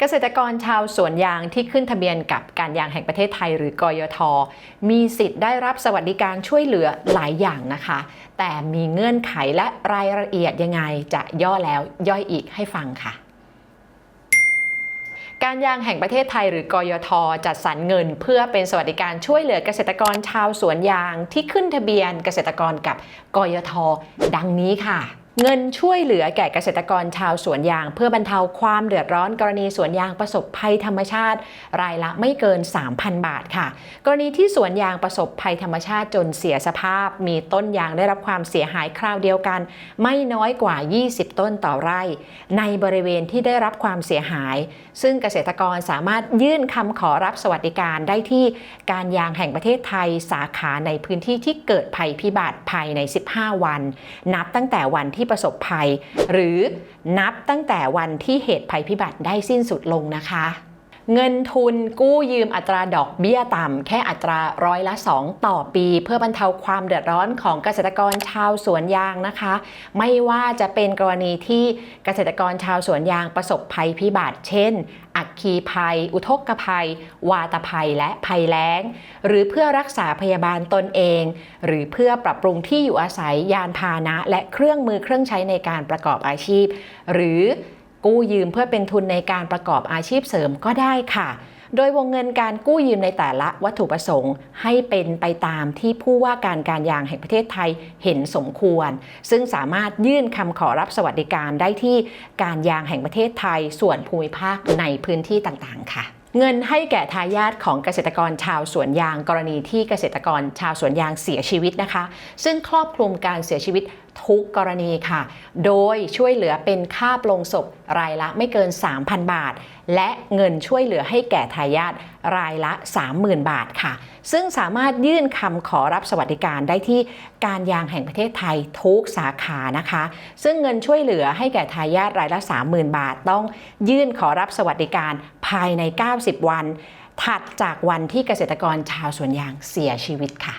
เกษตรกรชาวสวนยางที่ขึ้นทะเบียนกับการยางแห่งประเทศไทย หรือกยท มีสิทธิ์ได้รับสวัสดิการช่วยเหลือหลายอย่างนะคะ แต่มีเงื่อนไขและรายละเอียดยังไงจะย่อแล้วย่อยอีกให้ฟังค่ะการยางแห่งประเทศไทยหรือกยท จัดสรรเงิน เพื่อเป็นสวัสดิการช่วยเหลือเกษตรกรชาวสวนยางที่ขึ้นทะเบียนเกษตรกรกับกยท ดังนี้ค่ะ เงินช่วยเหลือแก่เกษตรกรชาวสวนยาง เพื่อบรรเทาความเดือดร้อนกรณีสวนยางประสบภัยธรรมชาติ รายละไม่เกิน 3,000 บาทค่ะ กรณีที่สวนยางประสบภัยธรรมชาติจนเสียสภาพ มีต้นยางได้รับความเสียหายคราวเดียวกัน ไม่น้อยกว่า 20 ต้นต่อไร่ ในบริเวณที่ได้รับความเสียหาย ซึ่งเกษตรกรสามารถยื่นคำขอรับสวัสดิการได้ที่การยางแห่งประเทศไทยสาขาในพื้นที่ที่เกิดภัยพิบัติภายใน 15 วัน นับตั้งแต่วันที่ประสบภัย หรือนับตั้งแต่วันที่เหตุภัยพิบัติได้สิ้นสุดลงนะคะ เงินทุนกู้ยืมอัตราดอกเบี้ยต่ำแค่อัตราร้อยละ 2 ต่อปี เพื่อบรรเทาความเดือดร้อนของเกษตรกรชาวสวนยางนะคะ ไม่ว่าจะเป็นกรณีที่เกษตรกรชาวสวนยางประสบภัยพิบัติ เช่น อัคคีภัย อุทกภัย วาตภัยและภัยแล้ง หรือเพื่อรักษาพยาบาลตนเอง หรือเพื่อปรับปรุงที่อยู่อาศัยยานพาหนะ และเครื่องมือเครื่องใช้ในการประกอบอาชีพ หรือกู้ยืมเพื่อเป็นทุนในการประกอบอาชีพเสริมก็ได้ค่ะ โดยวงเงินการกู้ยืมในแต่ละวัตถุประสงค์ ให้เป็นไปตามที่ผู้ว่าการการยางแห่งประเทศไทยเห็นสมควร ซึ่งสามารถยื่นคำขอรับสวัสดิการได้ที่การยางแห่งประเทศไทยส่วนภูมิภาคในพื้นที่ต่างๆ ค่ะ เงินให้แก่ทายาทของเกษตรกรชาวสวนยางกรณีที่เกษตรกรชาวสวนยางเสียชีวิตนะคะ ซึ่งครอบคลุมการเสียชีวิตทุกกรณีค่ะ โดยช่วยเหลือเป็นค่าปลงศพรายละไม่เกิน 3,000 บาท และเงินช่วยเหลือให้แก่ทายาทรายละ 30,000 บาทค่ะ ซึ่งสามารถยื่นคำขอรับสวัสดิการได้ที่การยางแห่งประเทศไทยทุกสาขานะคะ ซึ่งเงินช่วยเหลือให้แก่ทายาทรายละ 30,000 บาท ต้องยื่นขอรับสวัสดิการ ภายใน 90 วัน ถัดจากวันที่เกษตรกรชาวสวนยางเสียชีวิตค่ะ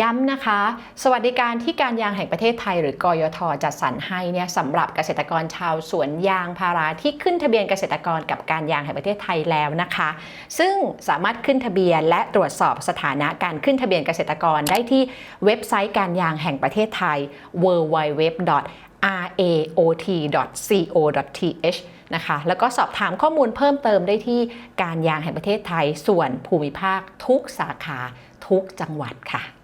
ย้ำนะคะ สวัสดิการที่การยางแห่งประเทศไทย หรือกยทจัดสรรให้เนี่ยสำหรับเกษตรกรชาวสวนยางพาราที่ขึ้นทะเบียนเกษตรกรกับการยางแห่งประเทศไทยแล้วนะคะ ซึ่งสามารถขึ้นทะเบียนและตรวจสอบสถานะการขึ้นทะเบียนเกษตรกรได้ที่เว็บไซต์การยางแห่งประเทศไทย www raot.co.th นะคะแล้วก็สอบถามข้อมูลเพิ่มเติมได้ที่การยางแห่งประเทศไทยส่วนภูมิภาคทุกสาขาทุกจังหวัดค่ะ